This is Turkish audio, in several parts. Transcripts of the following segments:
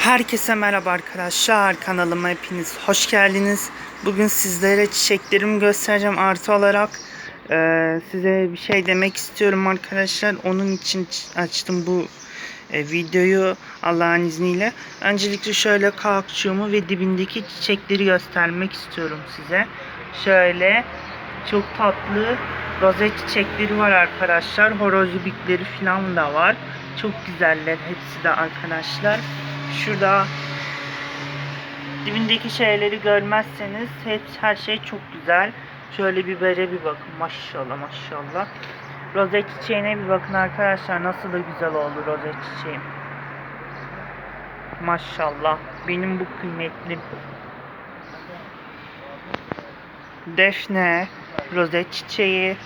Herkese merhaba arkadaşlar. Kanalıma hepiniz hoş geldiniz. Bugün sizlere çiçeklerimi göstereceğim. Artı olarak e, size bir şey demek istiyorum arkadaşlar. Onun için açtım bu e, videoyu Allah'ın izniyle. Öncelikle şöyle kalkçığımı ve dibindeki çiçekleri göstermek istiyorum size. Şöyle çok tatlı rozet çiçekleri var arkadaşlar. Horozibikleri falan da var. Çok güzeller hepsi de arkadaşlar. Şurada dibindeki şeyleri görmezseniz hepsi her şey çok güzel. Şöyle bibere bir bakın maşallah maşallah. Rozet çiçeğine bir bakın arkadaşlar nasıl da güzel oldu rozet çiçeğim. Maşallah benim bu kıymetli defne rozet çiçeği.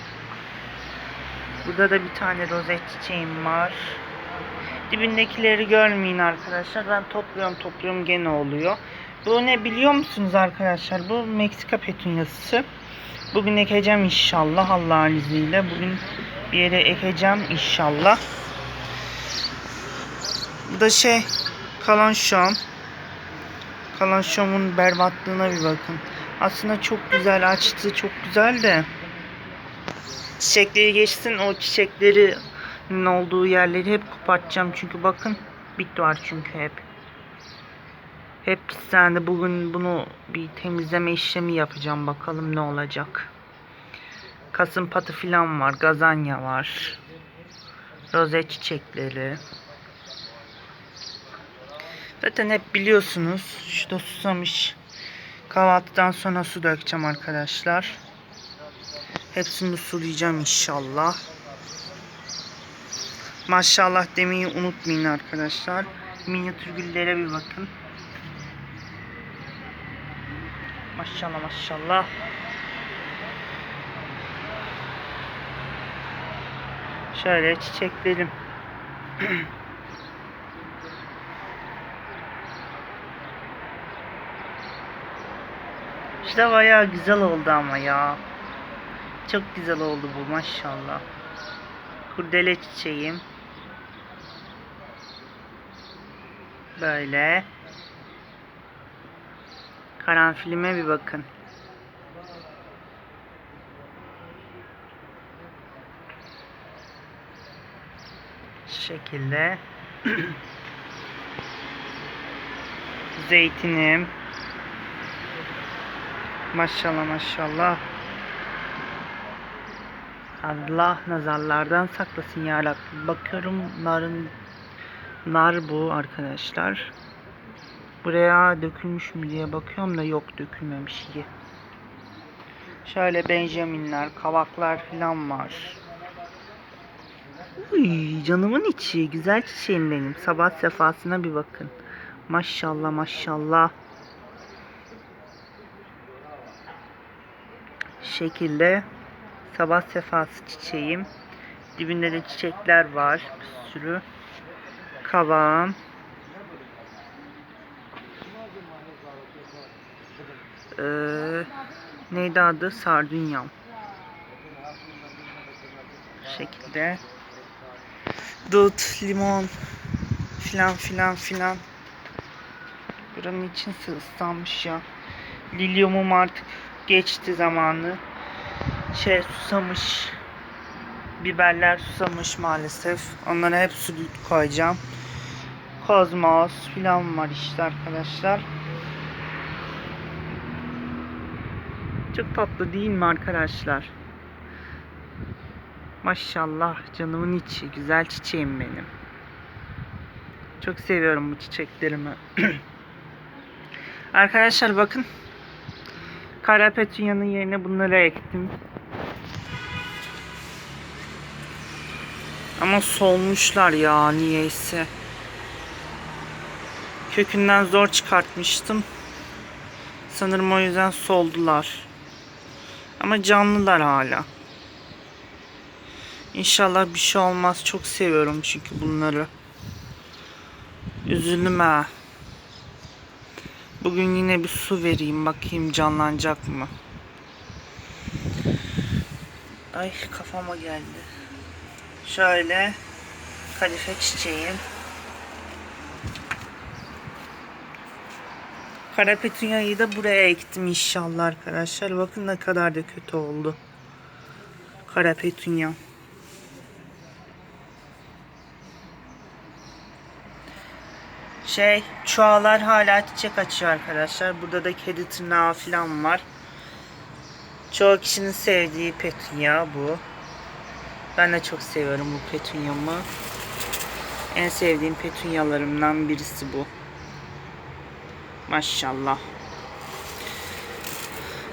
Burada da bir tane rozet çiçeğim var. Dibindekileri görmeyin arkadaşlar. Ben topluyorum topluyorum gene oluyor. Bu ne biliyor musunuz arkadaşlar? Bu Meksika petunyası. Bugün ekeceğim inşallah Allah'ın izniyle. Bugün bir yere ekeceğim inşallah. Bu da şey kalanşom. Kalanşomun berbatlığına bir bakın. Aslında çok güzel açtı. Çok güzel de. Çiçekleri geçsin. O çiçekleri olduğu yerleri hep kopartacağım. Çünkü bakın bit var çünkü hep. Hep pislendi. Bugün bunu bir temizleme işlemi yapacağım. Bakalım ne olacak. Kasım patı filan var. Gazanya var. Rozet çiçekleri. Zaten hep biliyorsunuz. Şurada susamış. Kahvaltıdan sonra su dökeceğim arkadaşlar. Hepsini sulayacağım inşallah. Maşallah demeyi unutmayın arkadaşlar. Minyatür güllere bir bakın. Maşallah maşallah. Şöyle çiçeklerim. İşte bayağı güzel oldu ama ya. Çok güzel oldu bu maşallah. Kurdele çiçeğim. Böyle. Karanfilime bir bakın. Şu şekilde. Zeytinim. Maşallah maşallah. Allah nazarlardan saklasın ya Rabbi. Bakıyorum narın nar bu arkadaşlar. Buraya dökülmüş mü diye bakıyorum da yok dökülmemiş iyi. Şöyle benjaminler, kavaklar falan var. Uy, canımın içi, güzel çiçeğim benim. Sabah sefasına bir bakın. Maşallah maşallah. Şekilde sabah sefası çiçeğim. Dibinde de çiçekler var. Bir sürü. Kavağım. Ee, neydi adı? Sardunyam. Şekilde. Dut, limon filan filan filan. Buranın için ıslanmış ya. Lilyumum artık geçti zamanı. Şey susamış. Biberler susamış maalesef. Onlara hep su koyacağım. Kozmos filan var işte arkadaşlar. Çok tatlı değil mi arkadaşlar? Maşallah canımın içi. Güzel çiçeğim benim. Çok seviyorum bu çiçeklerimi. arkadaşlar bakın. Kara petunyanın yerine bunları ektim. Ama solmuşlar ya niyeyse. Kökünden zor çıkartmıştım. Sanırım o yüzden soldular. Ama canlılar hala. İnşallah bir şey olmaz. Çok seviyorum çünkü bunları. Üzüldüm ha. Bugün yine bir su vereyim. Bakayım canlanacak mı? Ay kafama geldi. Şöyle kadife çiçeğim. Kara petunyayı da buraya ektim inşallah arkadaşlar. Bakın ne kadar da kötü oldu. Kara petunya. Şey, çuağlar hala çiçek açıyor arkadaşlar. Burada da kedi tırnağı falan var. Çoğu kişinin sevdiği petunya bu. Ben de çok seviyorum bu petunyamı. En sevdiğim petunyalarımdan birisi bu. Maşallah.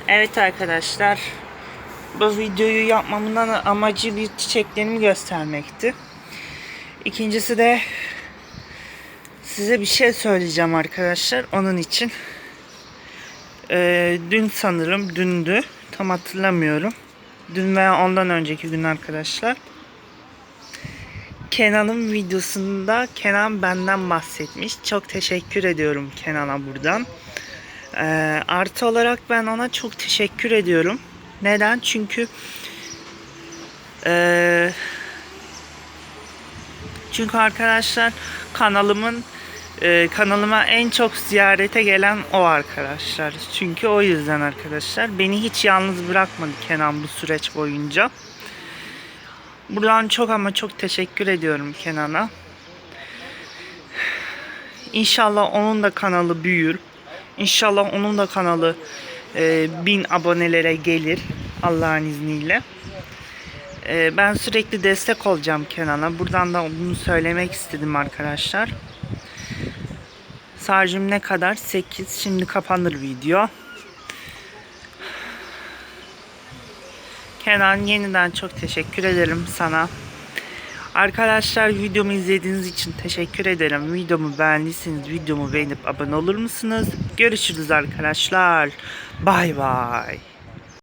Evet arkadaşlar. Bu videoyu yapmamın amacı bir çiçeklerimi göstermekti. İkincisi de size bir şey söyleyeceğim arkadaşlar. Onun için. Ee, dün sanırım dündü. Tam hatırlamıyorum. Dün veya ondan önceki gün arkadaşlar. Kenan'ın videosunda Kenan benden bahsetmiş. Çok teşekkür ediyorum Kenan'a buradan. Ee, artı olarak ben ona çok teşekkür ediyorum. Neden? Çünkü ee, çünkü arkadaşlar kanalımın ee, kanalıma en çok ziyarete gelen o arkadaşlar. Çünkü o yüzden arkadaşlar beni hiç yalnız bırakmadı Kenan bu süreç boyunca. Buradan çok ama çok teşekkür ediyorum Kenan'a. İnşallah onun da kanalı büyür. İnşallah onun da kanalı e, bin abonelere gelir Allah'ın izniyle. E, ben sürekli destek olacağım Kenan'a. Buradan da bunu söylemek istedim arkadaşlar. Sarjım ne kadar? 8. Şimdi kapanır video. Kenan yeniden çok teşekkür ederim sana. Arkadaşlar videomu izlediğiniz için teşekkür ederim. Videomu beğendiyseniz videomu beğenip abone olur musunuz? Görüşürüz arkadaşlar. Bay bay.